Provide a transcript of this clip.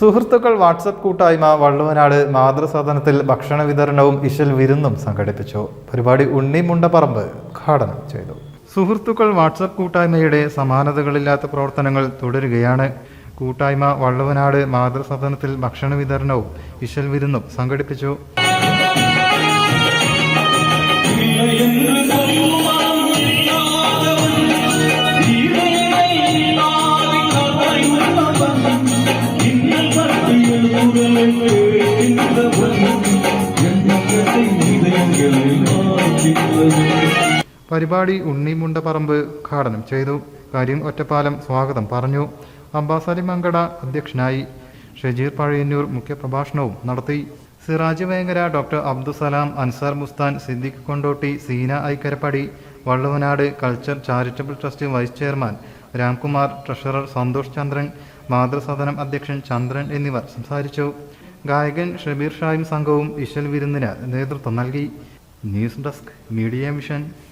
സുഹൃത്തുക്കൾ വാട്സപ്പ് കൂട്ടായ്മ വള്ളുവനാട് മാതൃസദനത്തിൽ ഭക്ഷണ വിതരണവും ഇശൽ വിരുന്നും സംഘടിപ്പിച്ചു. പരിപാടി ഉണ്ണി മുണ്ടപ്പറമ്പ് ഉദ്ഘാടനം ചെയ്തു. സുഹൃത്തുക്കൾ വാട്സപ്പ് കൂട്ടായ്മയുടെ സമാനതകളില്ലാത്ത പ്രവർത്തനങ്ങൾ തുടരുകയാണ്. കൂട്ടായ്മ വള്ളുവനാട് മാതൃസദനത്തിൽ ഭക്ഷണ വിതരണവും ഇശൽ വിരുന്നും സംഘടിപ്പിച്ചു. പരിപാടി ഉണ്ണിമുണ്ടപ്പറമ്പ് ഉദ്ഘാടനം ചെയ്തു. കാര്യം ഒറ്റപ്പാലം സ്വാഗതം പറഞ്ഞു. അംബാസാലി മങ്കട അധ്യക്ഷനായി. ഷജീർ പഴയന്നൂർ മുഖ്യപ്രഭാഷണവും നടത്തി. Siraj Vengara doctor Abdussalam Ansar Mustan Siddique Kondotty Seena Aikkarappady Valluvanad culture charitable trust vice chairman Ramkumar treasurer Santhosh Chandran Mathrusadanam അധ്യക്ഷൻ ചന്ദ്രൻ എന്നിവർ സംസാരിച്ചു. ഗായകൻ ഷബീർ ഷായും സംഘവും ഇശൽ വിരുന്നിന് നേതൃത്വം നൽകി. News desk media mission.